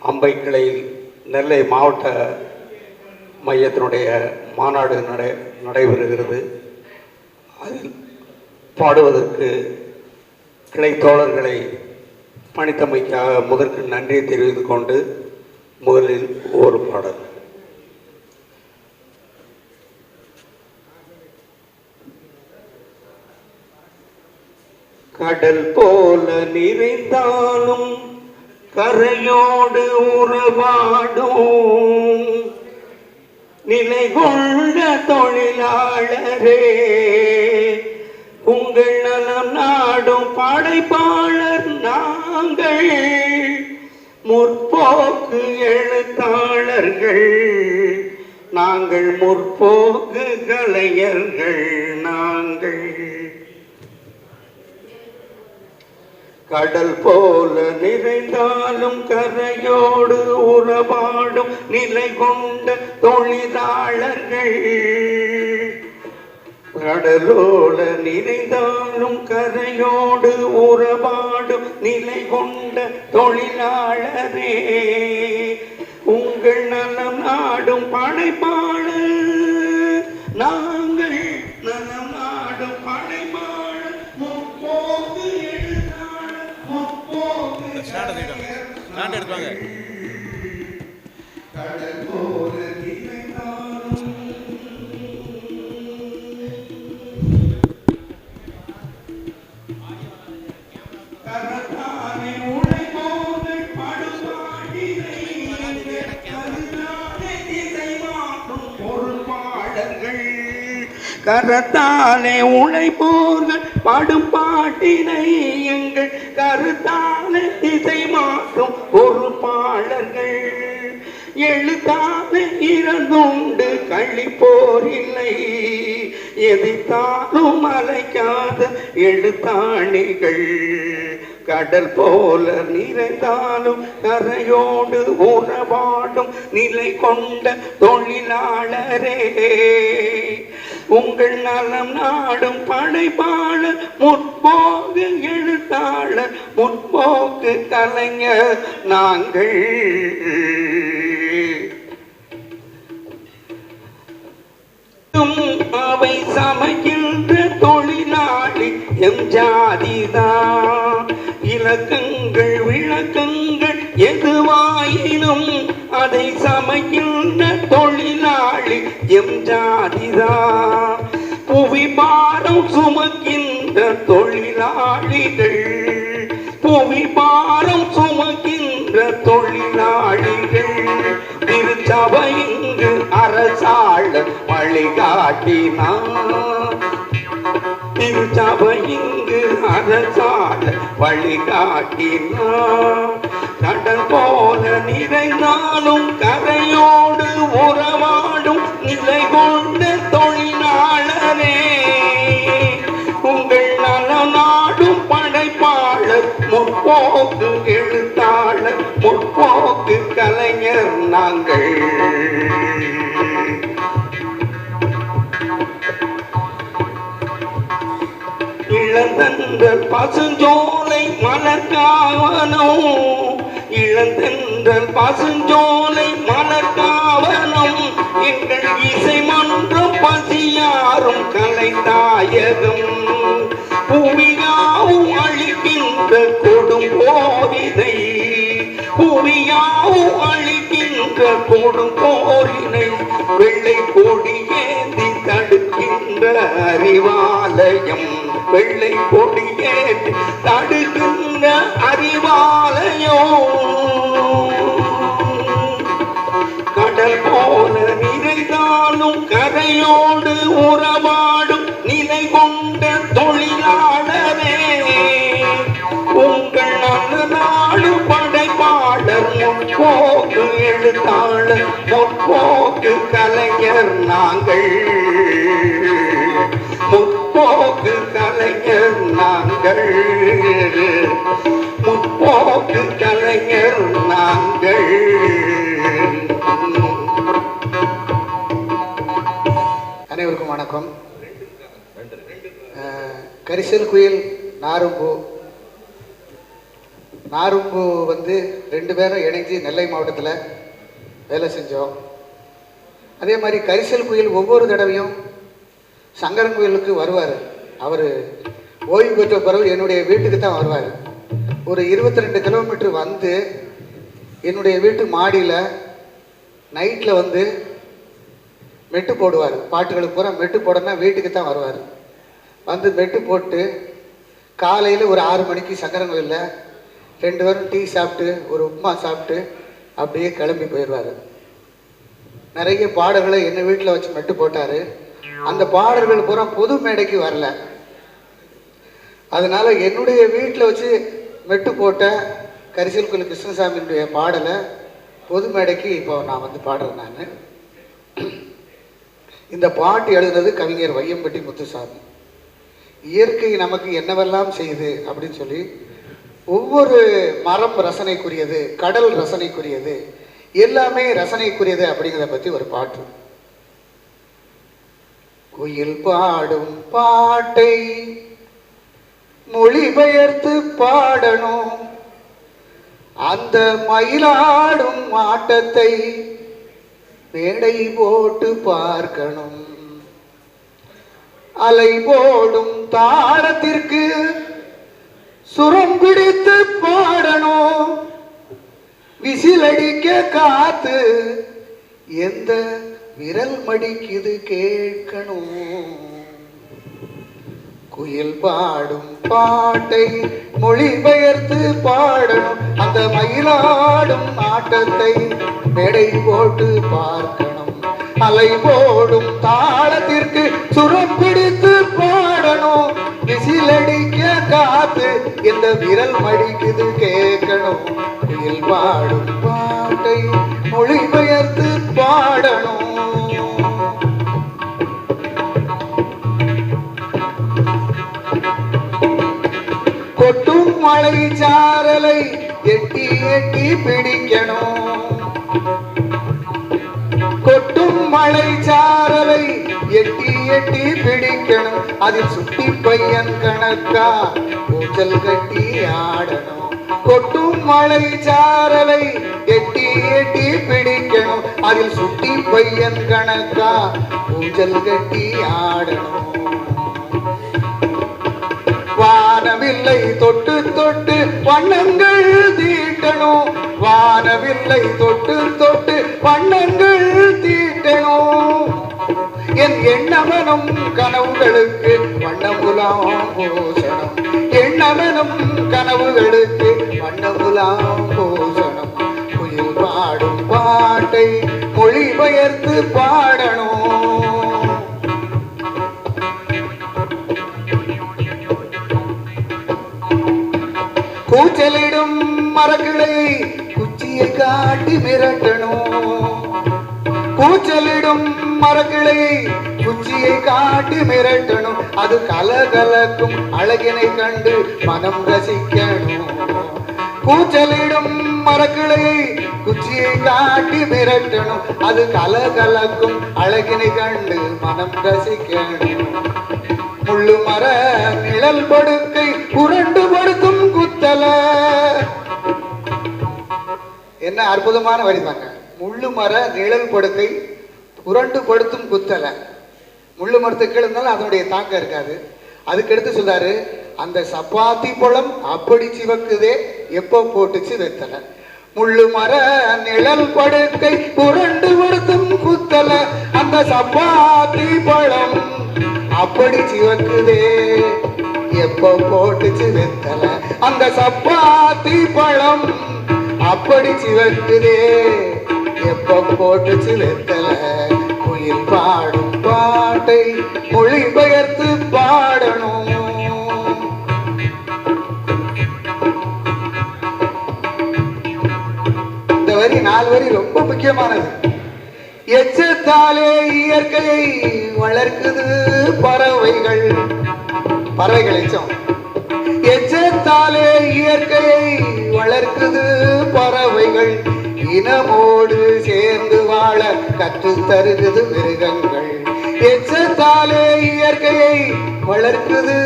அம்பை கிளையில் நெல்லை மாவட்ட மையத்தினுடைய மாநாடு நடை நடைபெறுகிறது. அதில் பாடுவதற்கு கிளை தோழர்களை பணித்தமைக்காக முதற்கு நன்றியை தெரிவித்து கொண்டு முதலில் ஒரு பாடல். கடல் போல நிறைந்தாலும் கரையோடு உறவாடும் நிலை கொண்ட தொழிலாளரே உங்கள் நலம் நாடும் படைப்பாளர் நாங்கள். முற்போக்கு எழுத்தாளர்கள் நாங்கள் முற்போக்கு கலைஞர்கள் நாங்கள். கடல் போல நிறைந்தாலும் கரையோடு உறவாடும் நிலை கொண்ட தொழிலாளர்கள். கடலோட நிறைந்தாலும் கரையோடு உறவாடும் நிலை கொண்ட தொழிலாளரே. உங்கள் நலம் நாடும் படைப்பாளர் திசை மாற்றும் எடுப்பாங்க கரத்தாலே உழைப்போர்கள் பாடும் பாட்டினை எங்கள் கருத்தான திசை மாற்றும் பொறுப்பாளர்கள் எழுத்தான இறந்துண்டு கழிப்போர் இல்லை. எதிர்த்தாலும் அலைக்காத எழுத்தாணிகள். கடல் போல நிறைந்தாலும் கரையோடு உறவாடும் நிலை கொண்ட தொழிலாளரே. உங்கள் நலம் நாடும் படைப்பாளர் முற்போக்கு எழுத்தாளர் முற்போக்கு கலைஞர் நாங்கள். அவை சமைக்கின்ற தொழிலாளி எம் ஜாதிதான். இலக்கங்கள் விளக்கங்கள் எதுவாயினும் அதை சமைக்கின்ற தொழிலாளி எம் ஜாதிதான் புவி பாரம் சுமக்கின்ற தொழிலாளிகள் புவி பாரம் சுமக்கின்ற தொழிலாளிகள் திருச்சபைங்கு அரசாள் வழிகாட்டினான் திருச்சபைங்கு அரசாள் வழிகாட்டினான் கடல் போல நிறைந்தாலும் கரையோடு உறவாடும் நிலை கொண்ட தொழிலாளரே. உங்கள் நல நாடும் படைப்பாளர் முற்போக்கு எழுத்தாளர் முற்போக்கு கலைஞர் நாங்கள். இளந்தன்ற பசுஞ்சோலை மலர்காவனோ இளந்தென்றல் பசுஞ்சோலை மலர்காவனம் எங்கள் இசை மன்றம் பசியாரும் கலை தாயகம் பூமியாவும் அழிக்கின்ற கொடும் கொடும் போரினை வெள்ளை கொடி ஏந்தி தடுக்கின்ற அறிவாலயம். வெள்ளை கொடி ஏந்தி தடுக்கின்ற அறிவாலயம். கடல் போல நிறைந்தாலும் கரையோடு உறவாடும் நிலை கொண்ட தொழிலாளரே. உங்கள் நல்ல நாடு படைப்பாளர் முற்போக்கு எழுத்தாளர் முற்போக்கு கலைஞர் நாங்கள் முற்போக்கு கலைஞர் நாங்கள் முற்போக்கு கலைஞர் நாங்கள் அனைவருக்கும் வணக்கம். கரிசல் குயில் நாரும்பு. நாரும்பு வந்து ரெண்டு பேரும் இணைஞ்சு நெல்லை மாவட்டத்தில் வேலை செஞ்சோம். அதே மாதிரி கரிசல் குயில் ஒவ்வொரு தடவையும் சங்கரன் கோயிலுக்கு வருவார். அவர் ஓய்வு பெற்ற பிறகு என்னுடைய வீட்டுக்கு தான் வருவார். ஒரு இருபத்தி ரெண்டு கிலோமீட்டர் வந்து என்னுடைய வீட்டு மாடியில் நைட்டில் வந்து மெட்டு போடுவார். பாட்டுகளுக்கு பூரா மெட்டு போடனா வீட்டுக்கு தான் வருவார். வந்து மெட்டு போட்டு காலையில் ஒரு ஆறு மணிக்கு சங்கரன் கோயிலில் ரெண்டு பேரும் டீ சாப்பிட்டு ஒரு உப்புமா சாப்பிட்டு அப்படியே கிளம்பி போயிடுவார். நிறைய பாடல்களை என்ன வீட்டில் வச்சு மெட்டு போட்டார். அந்த பாடல்கள் பூரா பொது மேடைக்கு வரல. அதனால என்னுடைய வீட்டில் வச்சு மெட்டு போட்ட கரிசல் குலு கிருஷ்ணசாமியினுடைய பாடலை பொது மேடைக்கு இப்போ நான் வந்து பாடுறேன் நான். இந்த பாட்டு எழுதுனது கவிஞர் வையம்பட்டி முத்துசாமி. இயற்கை நமக்கு என்னவெல்லாம் செய்யுது அப்படின்னு சொல்லி ஒவ்வொரு மரம் ரசனைக்குரியது கடல் ரசனைக்குரியது எல்லாமே ரசனைக்குரியது அப்படிங்கிறத பற்றி ஒரு பாட்டு. குயில் பாடும் பாட்டை மொழிபெயர்த்து பாடணும். அந்த மயிலாடும் ஆட்டத்தை மேடை போட்டு பார்க்கணும். அலை போடும் தாளத்திற்கு சுரம் பிடித்து பாடணும். விசிலடிக்க காத்து எந்த விரல் மடிக்குது கேட்கணும். குயில் பாடும் பாட்டை மொழிபெயர்த்து பாடணும். அந்த மயிலாடும் ஆட்டத்தை மேடை போட்டு பார்க்கணும். அலை போடும் தாளத்திற்கு சுரம் பிடித்து பாடணும். விசிலடிக்க காத்து இந்த விரல் மடிக்குது கேட்கணும். குயில் பாடும் பாட்டை மொழிபெயர்த்து பாடணும். கொட்டும் மழை சாரலை எட்டி எட்டி பிடிக்கணும். கொட்டும் மழை சாரலை எட்டி எட்டி பிடிக்கணும். அதில் சுட்டி பையன் கணக்கா பூச்சல் கட்டி ஆடணும். கொட்டும் மழை சாரலை எட்டி எட்டி பிடிக்கணும். அதில் சுட்டி பையன் கணக்கா பூச்சல் கட்டி ஆடணும். வானவில்லை தொட்டு தொட்டு வண்ணங்கள் தீட்டணும் வானவில்லை தொட்டு தொட்டு வண்ணங்கள் தீட்டணும் என் எண்ணமனும் கனவுகளுக்கு வண்ணமுலாம் பூசணம் எண்ணமனும் கனவுகளுக்கு வண்ணமுலாம் பூசணம் குயில் பாடும் பாட்டை மொழிபெயர்த்து பாடணும் கூச்சலிடும் மரக்கிளையை குச்சியை காட்டி மிரட்டணும். கூச்சலிடும் மரக்கிளையை குச்சியை காட்டி மிரட்டணும். அது கலகலக்கும் அழகினை கண்டு மனம் ரசிக்கணும். கூச்சலிடும் மரக்கிளையை குச்சியை காட்டி மிரட்டணும். அது கலகலக்கும் அழகினை கண்டு மனம் ரசிக்கணும். முள்ளு மர நிழல் படுக்கை புரண்டு படுக்கும் குத்தல என்ன அற்புதமான வரிதாங்க முள்ளு மர நிழல் படுக்கை புரண்டு படுத்தும் குத்தல. முள்ளு மரத்துக்கு இருந்தாலும் அதனுடைய தாக்கம் இருக்காது. அதுக்கடுத்து சொல்றாரு அந்த சப்பாத்தி பழம் அப்படி சிவக்குதே எப்போ போட்டுச்சு வெத்தலை. முள்ளு மர நிழல் படுக்கை புரண்டு படுத்தும் குத்தல. அந்த சப்பாத்தி பழம் அப்படி சிவக்குதே எப்போ போட்டுச்சு வெத்தலை. அந்த சப்பாத்தி பழம் அப்படி சிவக்குதே. எப்ப போட்டு வெத்தல குயில் பாடும் பாட்டை மொழிபெயர்த்து பாடணும். இந்த வரி நாலு வரி ரொம்ப முக்கியமானது. எச்சத்தாலே இயற்கையை வளர்க்குது பறவைகள். பறவைகள் எச்சம். எச்சத்தாலே இயற்கையை வளர்க்குது பறவைகள். இனமோடு சேர்ந்து வாழ கற்று தருகுது மிருகங்கள். எச்சத்தாலே இயற்கையை வளர்க்குது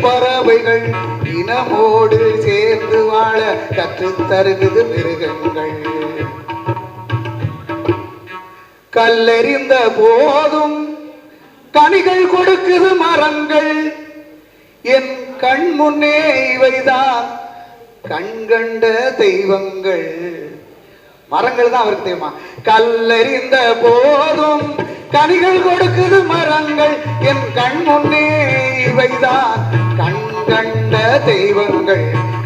பறவைகள். இனமோடு சேர்ந்து வாழ கற்று தருகுது மிருகங்கள். கல்லெறிந்த போதும் கனிகள் கொடுக்குது மரங்கள். என் கண் முன்னே இவைதான் கண்கண்ட தெய்வங்கள். மரங்கள் தான் அவருக்கு தெரியுமா? கல்லறிந்த போதும் கனிகள் கொடுக்குது மரங்கள். என் கண் முன்னே இவைதான். கண் கண்ட தெய்வங்கள்.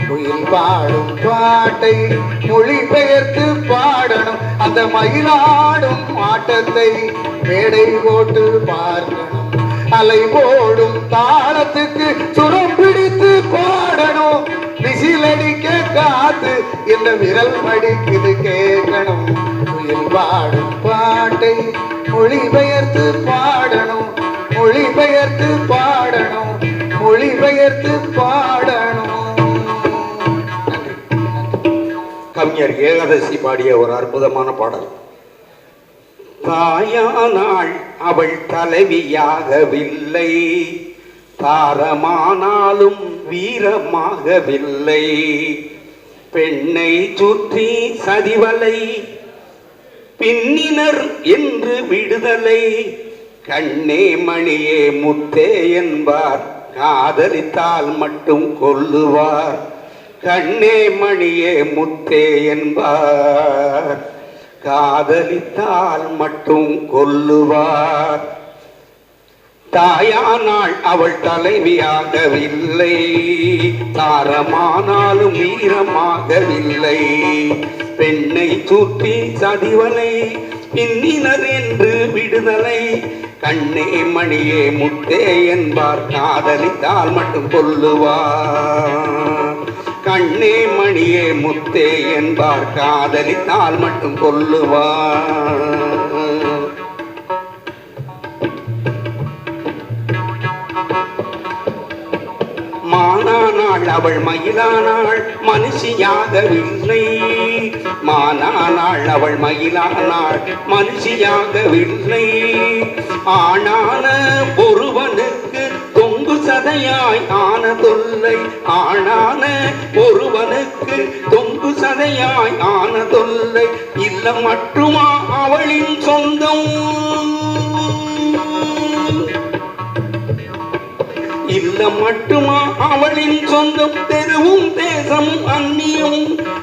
குயில் பாடும் பாட்டை மொழிபெயர்த்து பாடணும். அந்த மயிலாடும் ஆட்டத்தை மேடை போட்டு பார்க்கணும் அலை போடும் தாளத்துக்கு சுரம் பிடித்து பாடணும். விசிலடிக்க காத்து இந்த விரல் படிக்குது கேட்கணும். புயல் பாடும் பாட்டை மொழிபெயர்த்து பாடணும். மொழிபெயர்த்து பாடணும் மொழிபெயர்த்து பாடணும். கவிஞர் ஏகாதசி பாடிய ஒரு அற்புதமான பாடல். தாயானாள் அவள் தலைவியாகவில்லை. தாரமானாலும் வீரமாகவில்லை. பெண்ணை சுற்றி சதிவலை பின்னினர் என்று விடுதலை. கண்ணே மணியே முத்தே என்பார். காதலித்தால் மட்டும் கொல்லுவார். கண்ணே மணியே முத்தே என்பார். காதலித்தால் மட்டும் கொல்லுவார். தாயானாள் அவள் தலைவியாகவில்லை தாரமானாலும் வீரமாகவில்லை. பெண்ணை சூற்றி சதிவனை பின்னினர் என்று விடுதலை. கண்ணே மணியே முட்டே என்பார் காதலித்தால் மட்டும் கொல்லுவார். கண்ணே மணியே முத்தே என்பார். காதலித்தால் மட்டும் கொல்லுவார் மானானாள் அவள் மயிலானாள் மனுஷியாகவில்லை மானானாள் அவள் மயிலானாள் மனுஷியாகவில்லை ஆனான ஒருவனு சதையாய் ஆன தொல்லை ஆனான ஒருவனுக்கு தொங்கு சதையாய் ஆன தொல்லை இல்ல மட்டுமா அவளின் சொந்தம்? இல்ல மட்டுமா அவளின் சொந்தம் தெருவும் தேசமும் அந்நியும்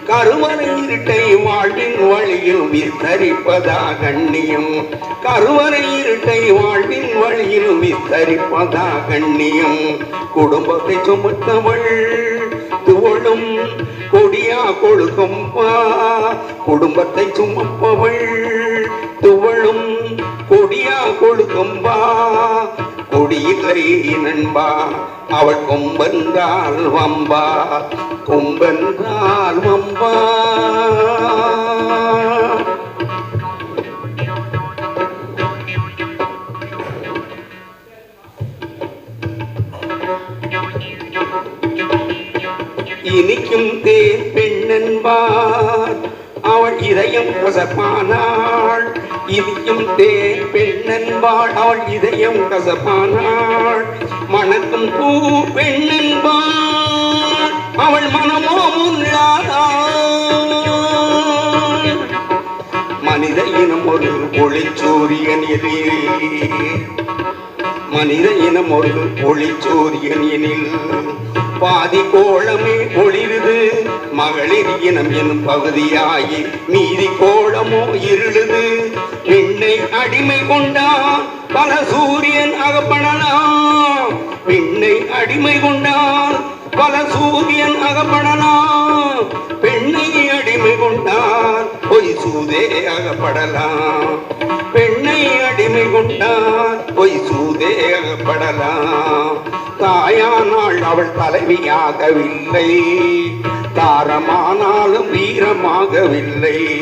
கருவறை இருட்டை வாழ்வின் வழியில் வித்தரிப்பதா கண்ணியம் கருவறை இருட்டை வாழ்வின் வழியில் வித்தரிப்பதா கண்ணியம் குடும்பத்தை சுமத்தவள் துவளும் கொடியா கொழுக்கம்பா குடும்பத்தை சுமப்பவள் துவளும் கொடியா கொழுக்கம்பா கொடியில்லை நண்பா அவள் கொம்பென்றால் வம்பா கொம்பென்றால் வம்பா. இனிக்கும் தேர் பெண்ணென்பார் அவள் இதயம் கசப்பானாள் இனிக்கும் தேன் பெண்ணென்பாள் அவள் இதயம் கசப்பானாள். மணக்கும் பூ பெண்ணென்பாள். அவள் மனமோ முன்னாள் மனித இனம் ஒரு ஒளிச்சூரியன் மனித இனம் ஒரு ஒளிச்சூரியன் எனில். பாதி கோளமே ஒளிருது. மகளிர் இனம் எனும் பகுதியாகி மீதி கோளமோ இருளுது. பெண்ணை அடிமை கொண்டான் பல சூரியன் அகப்படலாம். பெண்ணை அடிமை கொண்டான் பல சூரியன் அகப்படலாம். பெண்ணை அடிமை கொண்டால் பொய் சூதே அகப்படலாம். பெண்ணை அடிமை கொண்டால் பொய் சூதே அகப்படலாம். தாயானாள் அவள் தலைவியாகவில்லை. தாரமானாலும் வீரமாகவில்லை.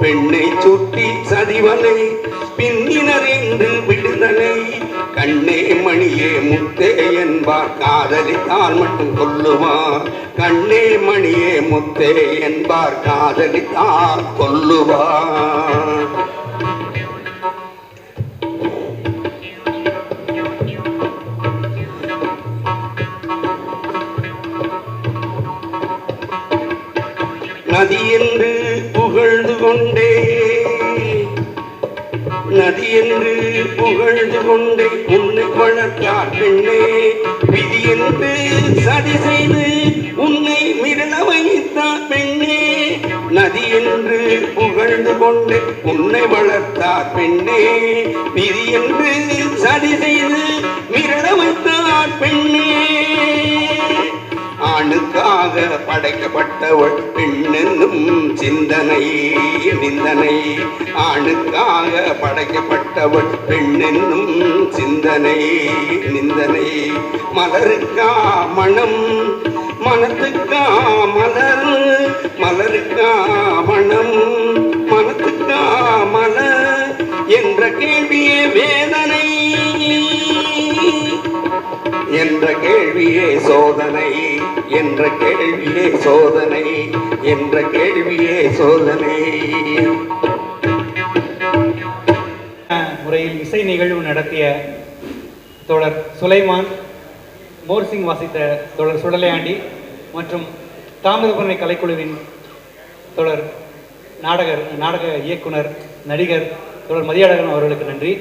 பெண்ணை சுட்டி சதிவனை பின்னினர் என்று விடுதலை. கண்ணே மணியே முத்தே என்பார். காதலித்தால் மட்டும் கொல்லுவார். கண்ணே மணியே முத்தே என்பார். காதலித்தால் கொல்லுவார். நதி என்று புகழ்ந்து கொண்டே நதி என்று புகழ்ந்து கொண்டே உன்னை வளர்த்தார் பெண்ணே. விதி என்று சதி செய்து உன்னை மிரள வைத்தார் பெண்ணே. நதி என்று புகழ்ந்து கொண்டு உன்னை வளர்த்தார் பெண்ணே. விதி என்று சதி செய்து மிரள வைத்தார் பெண்ணே. ஆணுக்காக படைக்கப்பட்டவள் பெண்ணென்னும் சிந்தனை நிந்தனை. ஆணுக்காக படைக்கப்பட்டவள் பெண்ணென்னும் சிந்தனை நிந்தனை. மலருக்கா மனம் மனத்துக்கா மலர். மலருக்கா மனம் மனத்துக்கா மலர் என்ற கேள்வியே வேதனை. என்ற கேள்வியே சோதனை. என்ற கேள்வியே சோதனை என்ற கேள்வியே சோதனை. முறையில் இசை நிகழ்வு நடத்திய தோழர் சுலைமான் மோர்சிங் வாசித்த தோழர் சுடலையாண்டி மற்றும் தாமிரபரணி கலைக்குழுவின் தொடர் நாடகர் நாடக இயக்குனர் நடிகர் தொடர் மதியழகன் அவர்களுக்கு நன்றி.